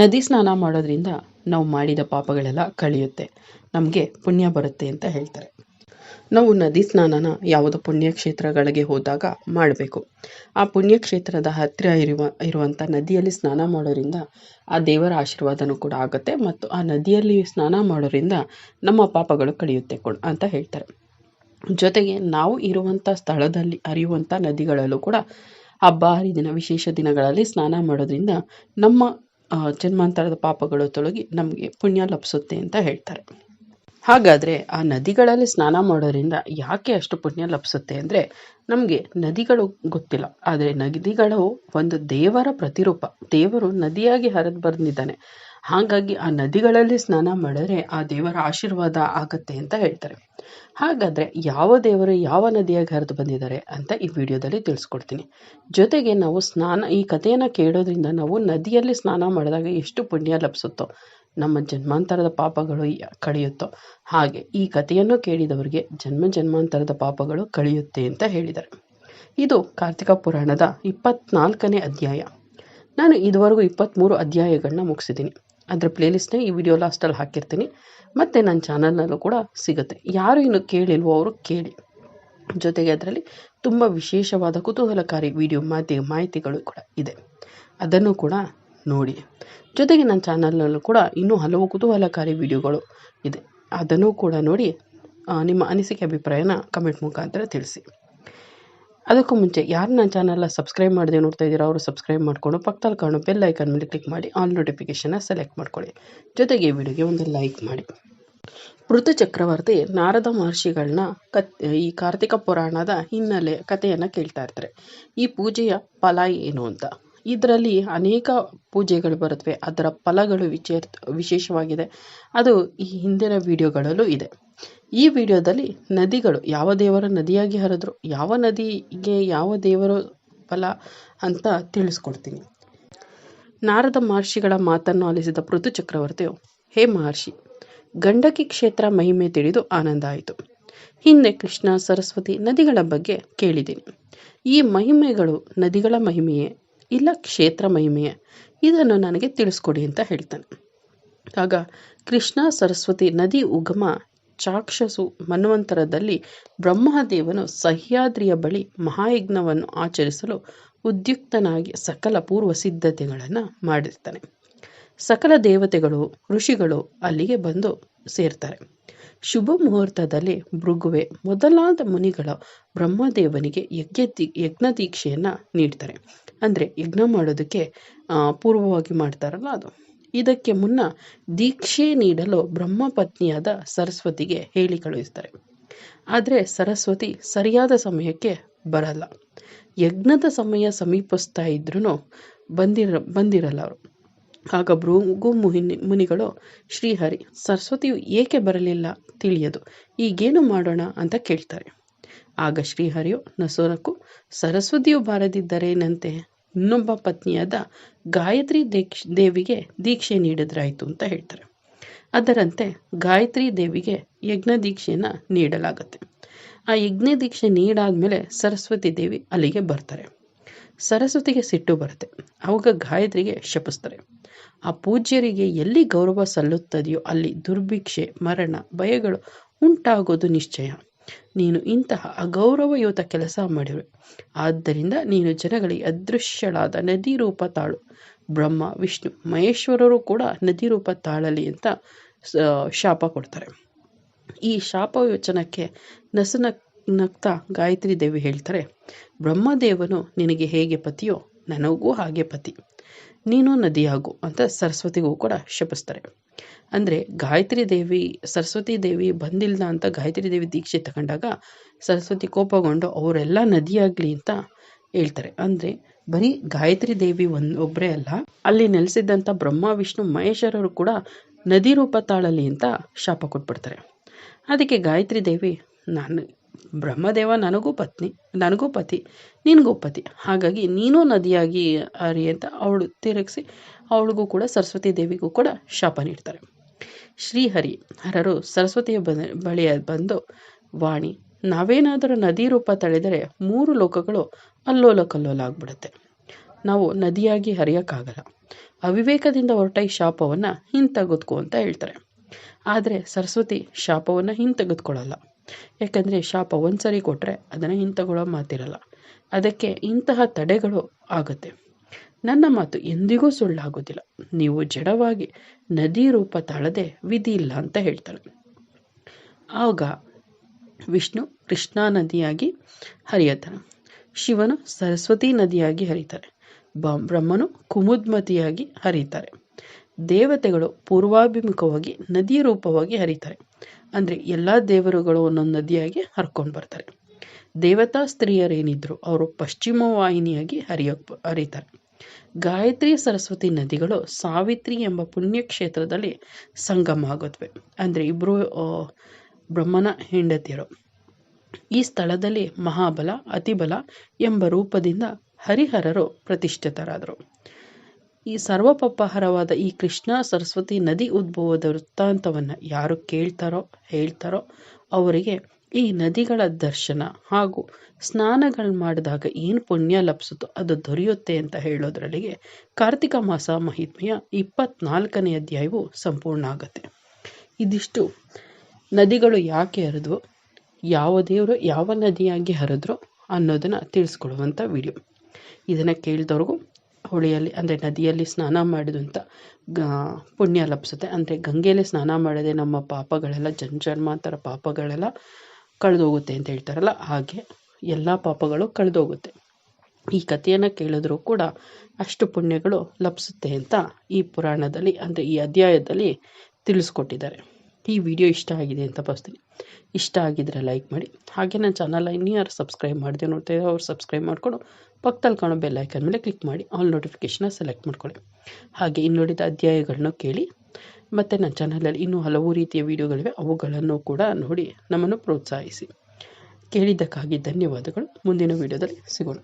ನದಿ ಸ್ನಾನ ಮಾಡೋದ್ರಿಂದ ನಾವು ಮಾಡಿದ ಪಾಪಗಳೆಲ್ಲ ಕಳೆಯುತ್ತೆ. ನಮಗೆ ಪುಣ್ಯ ಬರುತ್ತೆ ಅಂತ ಹೇಳ್ತಾರೆ. ನಾವು ನದಿ ಸ್ನಾನನ ಯಾವುದೋ ಪುಣ್ಯಕ್ಷೇತ್ರಗಳಿಗೆ ಹೋದಾಗ ಮಾಡಬೇಕು. ಆ ಪುಣ್ಯಕ್ಷೇತ್ರದ ಹತ್ತಿರ ಇರುವ ಇರುವಂಥ ನದಿಯಲ್ಲಿ ಸ್ನಾನ ಮಾಡೋದ್ರಿಂದ ಆ ದೇವರ ಆಶೀರ್ವಾದನೂ ಕೂಡ ಆಗುತ್ತೆ ಮತ್ತು ಆ ನದಿಯಲ್ಲಿ ಸ್ನಾನ ಮಾಡೋದ್ರಿಂದ ನಮ್ಮ ಪಾಪಗಳು ಕಳೆಯುತ್ತೆ ಕೂಡ, ಅಂತ ಹೇಳ್ತಾರೆ. ಜೊತೆಗೆ ನಾವು ಇರುವಂಥ ಸ್ಥಳದಲ್ಲಿ ಅರಿಯುವಂಥ ನದಿಗಳಲ್ಲೂ ಕೂಡ ಹಬ್ಬ ಹರಿದಿನ ವಿಶೇಷ ದಿನಗಳಲ್ಲಿ ಸ್ನಾನ ಮಾಡೋದ್ರಿಂದ ನಮ್ಮ ಜನ್ಮಾಂತರದ ಪಾಪಗಳು ತೊಲಗಿ ನಮಗೆ ಪುಣ್ಯ ಲಭಿಸುತ್ತೆ ಅಂತ ಹೇಳ್ತಾರೆ. ಹಾಗಾದರೆ ಆ ನದಿಗಳಲ್ಲಿ ಸ್ನಾನ ಮಾಡೋದ್ರಿಂದ ಯಾಕೆ ಅಷ್ಟು ಪುಣ್ಯ ಲಭಿಸುತ್ತೆ ಅಂದರೆ ನಮಗೆ ನದಿಗಳು ಗೊತ್ತಿಲ್ಲ. ಆದರೆ ನದಿಗಳು ಒಂದು ದೇವರ ಪ್ರತಿರೂಪ. ದೇವರು ನದಿಯಾಗಿ ಹರಿದು ಬಂದಿದ್ದಾನೆ ಹಾಗಾಗಿ ಆ ನದಿಗಳಲ್ಲಿ ಸ್ನಾನ ಮಾಡಿದ್ರೆ ಆ ದೇವರ ಆಶೀರ್ವಾದ ಆಗತ್ತೆ ಅಂತ ಹೇಳ್ತಾರೆ. ಹಾಗಾದರೆ ಯಾವ ದೇವರು ಯಾವ ನದಿಯಾಗಿ ಹರಿದು ಬಂದಿದ್ದಾರೆ ಅಂತ ಈ ವಿಡಿಯೋದಲ್ಲಿ ತಿಳಿಸ್ಕೊಡ್ತೀನಿ. ಜೊತೆಗೆ ನಾವು ಸ್ನಾನ, ಈ ಕಥೆಯನ್ನು ಕೇಳೋದ್ರಿಂದ ನಾವು ನದಿಯಲ್ಲಿ ಸ್ನಾನ ಮಾಡಿದಾಗ ಎಷ್ಟು ಪುಣ್ಯ ಲಭಿಸುತ್ತೋ, ನಮ್ಮ ಜನ್ಮಾಂತರದ ಪಾಪಗಳು ಕಳೆಯುತ್ತೋ, ಹಾಗೆ ಈ ಕಥೆಯನ್ನು ಕೇಳಿದವರಿಗೆ ಜನ್ಮ ಜನ್ಮಾಂತರದ ಪಾಪಗಳು ಕಳೆಯುತ್ತೆ ಅಂತ ಹೇಳಿದ್ದಾರೆ. ಇದು ಕಾರ್ತಿಕ ಪುರಾಣದ ಇಪ್ಪತ್ನಾಲ್ಕನೇ ಅಧ್ಯಾಯ. ನಾನು ಇದುವರೆಗೂ ಇಪ್ಪತ್ತ್ಮೂರು ಅಧ್ಯಾಯಗಳನ್ನ ಮುಗಿಸಿದ್ದೀನಿ. ಅದರ ಪ್ಲೇಲಿಸ್ಟ್ನ ಈ ವಿಡಿಯೋ ಲಾಸ್ಟಲ್ಲಿ ಹಾಕಿರ್ತೀನಿ. ಮತ್ತು ನನ್ನ ಚಾನಲ್ನಲ್ಲೂ ಕೂಡ ಸಿಗುತ್ತೆ. ಯಾರು ಇನ್ನು ಕೇಳಿಲ್ವೋ ಅವರು ಕೇಳಿ. ಜೊತೆಗೆ ಅದರಲ್ಲಿ ತುಂಬ ವಿಶೇಷವಾದ ಕುತೂಹಲಕಾರಿ ವಿಡಿಯೋ ಮಾತಿ, ಮಾಹಿತಿಗಳು ಕೂಡ ಇದೆ. ಅದನ್ನು ಕೂಡ ನೋಡಿ. ಜೊತೆಗೆ ನನ್ನ ಚಾನಲ್ನಲ್ಲೂ ಕೂಡ ಇನ್ನೂ ಹಲವು ಕುತೂಹಲಕಾರಿ ವಿಡಿಯೋಗಳು ಇದೆ. ಅದನ್ನು ಕೂಡ ನೋಡಿ ನಿಮ್ಮ ಅನಿಸಿಕೆ ಅಭಿಪ್ರಾಯನ ಕಮೆಂಟ್ ಮುಖಾಂತರ ತಿಳಿಸಿ. ಅದಕ್ಕೂ ಮುಂಚೆ ಯಾರು ನನ್ನ ಚಾನಲ್ನ ಸಬ್ಸ್ಕ್ರೈಬ್ ಮಾಡದೆ ನೋಡ್ತಾ ಇದ್ದೀರಾ ಅವರು ಸಬ್ಸ್ಕ್ರೈಬ್ ಮಾಡಿಕೊಂಡು ಪಕ್ಕದಲ್ಲಿ ಕಾಣೋ ಬೆಲ್ ಐಕನ್ ಮೇಲೆ ಕ್ಲಿಕ್ ಮಾಡಿ ಆಲ್ ನೋಟಿಫಿಕೇಷನ್ನ ಸೆಲೆಕ್ಟ್ ಮಾಡ್ಕೊಳ್ಳಿ. ಜೊತೆಗೆ ಈ ವಿಡಿಯೋಗೆ ಒಂದು ಲೈಕ್ ಮಾಡಿ. ಪೃಥು ಚಕ್ರವರ್ತಿ ನಾರದ ಮಹರ್ಷಿಗಳನ್ನ ಕತ್ ಈ ಕಾರ್ತಿಕ ಪುರಾಣದ ಹಿನ್ನೆಲೆ ಕಥೆಯನ್ನು ಕೇಳ್ತಾ ಇರ್ತಾರೆ. ಈ ಪೂಜೆಯ ಫಲ ಏನು ಅಂತ? ಇದರಲ್ಲಿ ಅನೇಕ ಪೂಜೆಗಳು ಬರುತ್ತವೆ. ಅದರ ಫಲಗಳು ವಿಚೇ ವಿಶೇಷವಾಗಿದೆ. ಅದು ಈ ಹಿಂದಿನ ವಿಡಿಯೋಗಳಲ್ಲೂ ಇದೆ. ಈ ವಿಡಿಯೋದಲ್ಲಿ ನದಿಗಳು, ಯಾವ ದೇವರ ನದಿಯಾಗಿ ಹರಿದ್ರು, ಯಾವ ನದಿಗೆ ಯಾವ ದೇವರ ಫಲ ಅಂತ ತಿಳಿಸ್ಕೊಡ್ತೀನಿ. ನಾರದ ಮಹರ್ಷಿಗಳ ಮಾತನ್ನು ಆಲಿಸಿದ ಪೃಥು ಚಕ್ರವರ್ತಿಯು, ಹೇ ಮಹರ್ಷಿ, ಗಂಡಕಿ ಕ್ಷೇತ್ರ ಮಹಿಮೆ ತಿಳಿದು ಆನಂದ ಆಯಿತು. ಹಿಂದೆ ಕೃಷ್ಣ, ಸರಸ್ವತಿ ನದಿಗಳ ಬಗ್ಗೆ ಕೇಳಿದ್ದೀನಿ. ಈ ಮಹಿಮೆಗಳು ನದಿಗಳ ಮಹಿಮೆಯೇ ಇಲ್ಲ ಕ್ಷೇತ್ರ ಮಹಿಮೆಯ ಇದನ್ನು ನನಗೆ ತಿಳಿಸ್ಕೊಡಿ ಅಂತ ಹೇಳ್ತಾನೆ. ಆಗ ಕೃಷ್ಣ ಸರಸ್ವತಿ ನದಿ ಉಗಮ ಚಾಕ್ಷಸು ಮನ್ವಂತರದಲ್ಲಿ ಬ್ರಹ್ಮದೇವನು ಸಹ್ಯಾದ್ರಿಯ ಬಳಿ ಮಹಾಯಜ್ಞವನ್ನು ಆಚರಿಸಲು ಉದ್ಯುಕ್ತನಾಗಿ ಸಕಲ ಪೂರ್ವ ಸಿದ್ಧತೆಗಳನ್ನು ಮಾಡಿರ್ತಾನೆ. ಸಕಲ ದೇವತೆಗಳು, ಋಷಿಗಳು ಅಲ್ಲಿಗೆ ಬಂದು ಸೇರ್ತಾರೆ. ಶುಭ ಮುಹೂರ್ತದಲ್ಲಿ ಭೃಗುವೆ ಮೊದಲಾದ ಮುನಿಗಳ ಬ್ರಹ್ಮದೇವನಿಗೆ ಯಜ್ಞ ಯಜ್ಞ ದೀಕ್ಷೆಯನ್ನು ನೀಡ್ತಾರೆ. ಅಂದರೆ ಯಜ್ಞ ಮಾಡೋದಕ್ಕೆ ಪೂರ್ವವಾಗಿ ಮಾಡ್ತಾರಲ್ಲ ಅದು. ಇದಕ್ಕೆ ಮುನ್ನ ದೀಕ್ಷೆ ನೀಡಲು ಬ್ರಹ್ಮ ಪತ್ನಿಯಾದ ಸರಸ್ವತಿಗೆ ಹೇಳಿ ಕಳುಹಿಸ್ತಾರೆ. ಆದರೆ ಸರಸ್ವತಿ ಸರಿಯಾದ ಸಮಯಕ್ಕೆ ಬರಲ್ಲ. ಯಜ್ಞದ ಸಮಯ ಸಮೀಪಿಸ್ತಾ ಇದ್ರೂ ಬಂದಿರ, ಬಂದಿರಲ್ಲ ಅವರು. ಆಗ ಭೃಗು ಮುಹಿನಿ ಮುನಿಗಳು, ಶ್ರೀಹರಿ, ಸರಸ್ವತಿಯು ಏಕೆ ಬರಲಿಲ್ಲ ತಿಳಿಯದು. ಈಗೇನು ಮಾಡೋಣ ಅಂತ ಕೇಳ್ತಾರೆ. ಆಗ ಶ್ರೀಹರಿಯು, ನಸೋನಕ್ಕೂ, ಸರಸ್ವತಿಯು ಬಾರದಿದ್ದರೇನಂತೆ? ಇನ್ನೊಬ್ಬ ಪತ್ನಿಯಾದ ಗಾಯತ್ರಿ ದೀಕ್ಷ ದೇವಿಗೆ ದೀಕ್ಷೆ ನೀಡಿದ್ರಾಯಿತು ಅಂತ ಹೇಳ್ತಾರೆ. ಅದರಂತೆ ಗಾಯತ್ರಿ ದೇವಿಗೆ ಯಜ್ಞ ದೀಕ್ಷೆಯನ್ನು ನೀಡಲಾಗುತ್ತೆ. ಆ ಯಜ್ಞ ದೀಕ್ಷೆ ನೀಡಾದ್ಮೇಲೆ ಸರಸ್ವತಿ ದೇವಿ ಅಲ್ಲಿಗೆ ಬರ್ತಾರೆ. ಸರಸ್ವತಿಗೆ ಸಿಟ್ಟು ಬರುತ್ತೆ. ಅವಾಗ ಗಾಯತ್ರಿಗೆ ಶಪಿಸ್ತಾರೆ. ಆ ಪೂಜ್ಯರಿಗೆ ಎಲ್ಲಿ ಗೌರವ ಸಲ್ಲುತ್ತದೆಯೋ ಅಲ್ಲಿ ದುರ್ಭಿಕ್ಷೆ, ಮರಣ, ಭಯಗಳು ಉಂಟಾಗೋದು ನಿಶ್ಚಯ. ನೀನು ಇಂತಹ ಅಗೌರವಯುತ ಕೆಲಸ ಮಾಡಿರು. ಆದ್ದರಿಂದ ನೀನು ಜನಗಳಿಗೆ ಅದೃಶ್ಯಳಾದ ನದಿ ರೂಪ ತಾಳು. ಬ್ರಹ್ಮ, ವಿಷ್ಣು, ಮಹೇಶ್ವರರು ಕೂಡ ನದಿ ರೂಪ ತಾಳಲಿ ಅಂತ ಶಾಪ ಕೊಡ್ತಾರೆ. ಈ ಶಾಪ ಯೋಚನಕ್ಕೆ ನಸನ ನಗ್ತಾ ಗಾಯತ್ರಿ ದೇವಿ ಹೇಳ್ತಾರೆ, ಬ್ರಹ್ಮದೇವನು ನಿನಗೆ ಹೇಗೆ ಪತಿಯೋ ನನಗೂ ಹಾಗೆ ಪತಿ. ನೀನು ನದಿಯಾಗು ಅಂತ ಸರಸ್ವತಿಗೂ ಕೂಡ ಶಪಿಸ್ತಾರೆ. ಅಂದರೆ ಗಾಯತ್ರಿ ದೇವಿ, ಸರಸ್ವತಿ ದೇವಿ ಬಂದಿಲ್ಲ ಅಂತ ಗಾಯತ್ರಿ ದೇವಿ ದೀಕ್ಷೆ ತಗೊಂಡಾಗ ಸರಸ್ವತಿ ಕೋಪಗೊಂಡು ಅವರೆಲ್ಲ ನದಿಯಾಗಲಿ ಅಂತ ಹೇಳ್ತಾರೆ. ಅಂದರೆ ಬರೀ ಗಾಯತ್ರಿ ದೇವಿ ಒಂದು ಒಬ್ಬರೇ ಅಲ್ಲ, ಅಲ್ಲಿ ನೆಲೆಸಿದ್ದಂಥ ಬ್ರಹ್ಮ, ವಿಷ್ಣು, ಮಹೇಶ್ವರರು ಕೂಡ ನದಿ ರೂಪ ತಾಳಲಿ ಅಂತ ಶಾಪ ಕೊಟ್ಬಿಡ್ತಾರೆ. ಅದಕ್ಕೆ ಗಾಯತ್ರಿ ದೇವಿ, ನಾನು ಬ್ರಹ್ಮದೇವ ನನಗೂ ಪತ್ನಿ, ನನಗೂ ಪತಿ, ನಿನಗೂ ಪತಿ. ಹಾಗಾಗಿ ನೀನು ನದಿಯಾಗಿ ಹರಿ ಅಂತ ಅವಳು ತಿರುಗಿಸಿ ಅವಳಿಗೂ ಕೂಡ ಸರಸ್ವತಿ ದೇವಿಗೂ ಕೂಡ ಶಾಪ ನೀಡ್ತಾರೆ. ಶ್ರೀಹರಿ ಹರರು ಸರಸ್ವತಿಯ ಬಳಿಯ ಬಂದು, ವಾಣಿ, ನಾವೇನಾದರೂ ನದಿ ರೂಪ ತಳೆದರೆ ಮೂರು ಲೋಕಗಳು ಅಲ್ಲೋಲ ಕಲ್ಲೋಲ ಆಗ್ಬಿಡುತ್ತೆ ನಾವು ನದಿಯಾಗಿ ಹರಿಯೋಕ್ಕಾಗಲ್ಲ. ಅವಿವೇಕದಿಂದ ಹೊರಟ ಈ ಶಾಪವನ್ನು ಹಿಂತೆಗೆದುಕೋ ಅಂತ ಹೇಳ್ತಾರೆ. ಆದರೆ ಸರಸ್ವತಿ ಶಾಪವನ್ನು ಹಿಂತೆಗೆದುಕೊಳ್ಳಲ್ಲ. ಯಾಕಂದರೆ ಶಾಪ ಒಂದು ಸರಿ ಕೊಟ್ಟರೆ ಅದನ್ನು ಹಿಂತೆಗೊಳ್ಳೋ ಮಾತಿರಲ್ಲ. ಅದಕ್ಕೆ ಇಂತಹ ತಡೆಗಳು ಆಗುತ್ತೆ. ನನ್ನ ಮಾತು ಎಂದಿಗೂ ಸುಳ್ಳಾಗೋದಿಲ್ಲ. ನೀವು ಜಡವಾಗಿ ನದಿ ರೂಪ ತಾಳದೆ ವಿಧಿ ಇಲ್ಲ ಅಂತ ಹೇಳ್ತಾಳೆ ಆಗ ವಿಷ್ಣು ಕೃಷ್ಣಾ ನದಿಯಾಗಿ ಹರಿಯುತ್ತಾನೆ ಶಿವನು ಸರಸ್ವತಿ ನದಿಯಾಗಿ ಹರಿತಾರೆ. ಬ ಬ್ರಹ್ಮನು ಕುಮುದ್ಮತಿಯಾಗಿ ಹರಿತಾರೆ. ದೇವತೆಗಳು ಪೂರ್ವಾಭಿಮುಖವಾಗಿ ನದಿ ರೂಪವಾಗಿ ಹರಿತಾರೆ. ಅಂದರೆ ಎಲ್ಲ ದೇವರುಗಳು ಒಂದೊಂದು ನದಿಯಾಗಿ ಹರ್ಕೊಂಡು ಬರ್ತಾರೆ. ದೇವತಾ ಸ್ತ್ರೀಯರೇನಿದ್ರು ಅವರು ಪಶ್ಚಿಮ ವಾಹಿನಿಯಾಗಿ ಹರಿಯೋಕ್ ಹರಿತಾರೆ. ಗಾಯತ್ರಿ ಸರಸ್ವತಿ ನದಿಗಳು ಸಾವಿತ್ರಿ ಎಂಬ ಪುಣ್ಯಕ್ಷೇತ್ರದಲ್ಲಿ ಸಂಗಮ ಆಗುತ್ತವೆ ಅಂದರೆ ಇಬ್ಬರು ಬ್ರಹ್ಮನ ಹೆಂಡತಿಯರು. ಈ ಸ್ಥಳದಲ್ಲಿ ಮಹಾಬಲ, ಅತಿಬಲ ಎಂಬ ರೂಪದಿಂದ ಹರಿಹರರು ಪ್ರತಿಷ್ಠಿತರಾದರು. ಈ ಸರ್ವಪಪಹರವಾದ ಈ ಕೃಷ್ಣ ಸರಸ್ವತಿ ನದಿ ಉದ್ಭವದ ವೃತ್ತಾಂತವನ್ನು ಯಾರು ಕೇಳ್ತಾರೋ, ಹೇಳ್ತಾರೋ ಅವರಿಗೆ ಈ ನದಿಗಳ ದರ್ಶನ ಹಾಗೂ ಸ್ನಾನಗಳು ಮಾಡಿದಾಗ ಏನು ಪುಣ್ಯ ಲಭಿಸುತ್ತೋ ಅದು ದೊರೆಯುತ್ತೆ ಅಂತ ಹೇಳೋದ್ರಲ್ಲಿಗೆ ಕಾರ್ತಿಕ ಮಾಸ ಮಹಿತ್ಮೆಯ ಇಪ್ಪತ್ನಾಲ್ಕನೇ ಅಧ್ಯಾಯವು ಸಂಪೂರ್ಣ ಆಗುತ್ತೆ. ಇದಿಷ್ಟು. ನದಿಗಳು ಯಾಕೆ ಹರಿದ್ವು, ಯಾವ ದೇವರು ಯಾವ ನದಿಯಾಗಿ ಹರಿದ್ರು ಅನ್ನೋದನ್ನು ತಿಳಿಸ್ಕೊಡುವಂಥ ವಿಡಿಯೋ ಇದನ್ನು ಕೇಳಿದವ್ರಿಗೂ ಹೊಳೆಯಲ್ಲಿ, ಅಂದರೆ ನದಿಯಲ್ಲಿ ಸ್ನಾನ ಮಾಡಿದಂಥ ಗ, ಪುಣ್ಯ ಲಭಿಸುತ್ತೆ. ಅಂದರೆ ಗಂಗೆಯಲ್ಲಿ ಸ್ನಾನ ಮಾಡಿದ್ರೆ ನಮ್ಮ ಪಾಪಗಳೆಲ್ಲ ಜನ್ಜನ್ಮಾಂತರ ಪಾಪಗಳೆಲ್ಲ ಕಳೆದೋಗುತ್ತೆ ಅಂತ ಹೇಳ್ತಾರಲ್ಲ, ಹಾಗೆ ಎಲ್ಲ ಪಾಪಗಳು ಕಳೆದೋಗುತ್ತೆ. ಈ ಕಥೆಯನ್ನು ಕೇಳಿದ್ರೂ ಕೂಡ ಅಷ್ಟು ಪುಣ್ಯಗಳು ಲಭಿಸುತ್ತೆ ಅಂತ ಈ ಪುರಾಣದಲ್ಲಿ, ಅಂದರೆ ಈ ಅಧ್ಯಾಯದಲ್ಲಿ ತಿಳಿಸ್ಕೊಟ್ಟಿದ್ದಾರೆ. ಈ ವಿಡಿಯೋ ಇಷ್ಟ ಆಗಿದೆ ಅಂತ ಭಾವಿಸ್ತೀನಿ. ಇಷ್ಟ ಆಗಿದ್ರೆ ಲೈಕ್ ಮಾಡಿ. ಹಾಗೆ ನನ್ನ ಚಾನಲ್ ಇನ್ನೂ ಯಾರು ಸಬ್ಸ್ಕ್ರೈಬ್ ಮಾಡಿದೆ ನೋಡ್ತಾ ಅವ್ರು ಸಬ್ಸ್ಕ್ರೈಬ್ ಮಾಡಿಕೊಂಡು ಪಕ್ಕದಲ್ಲಿ ಕಾಣೋ ಬೆಲ್ ಐಕನ್ ಮೇಲೆ ಕ್ಲಿಕ್ ಮಾಡಿ. ಆಲ್ ನೋಟಿಫಿಕೇಷನ್ನ ಸೆಲೆಕ್ಟ್ ಮಾಡ್ಕೊಳ್ಳಿ. ಹಾಗೆ ಇನ್ನುಳಿದ ಅಧ್ಯಾಯಗಳನ್ನು ಕೇಳಿ. ಮತ್ತು ನನ್ನ ಚಾನಲಲ್ಲಿ ಇನ್ನೂ ಹಲವು ರೀತಿಯ ವಿಡಿಯೋಗಳಿವೆ. ಅವುಗಳನ್ನು ಕೂಡ ನೋಡಿ ನಮ್ಮನ್ನು ಪ್ರೋತ್ಸಾಹಿಸಿ. ಕೇಳಿದ್ದಕ್ಕಾಗಿ ಧನ್ಯವಾದಗಳು. ಮುಂದಿನ ವಿಡಿಯೋದಲ್ಲಿ ಸಿಗೋಣ.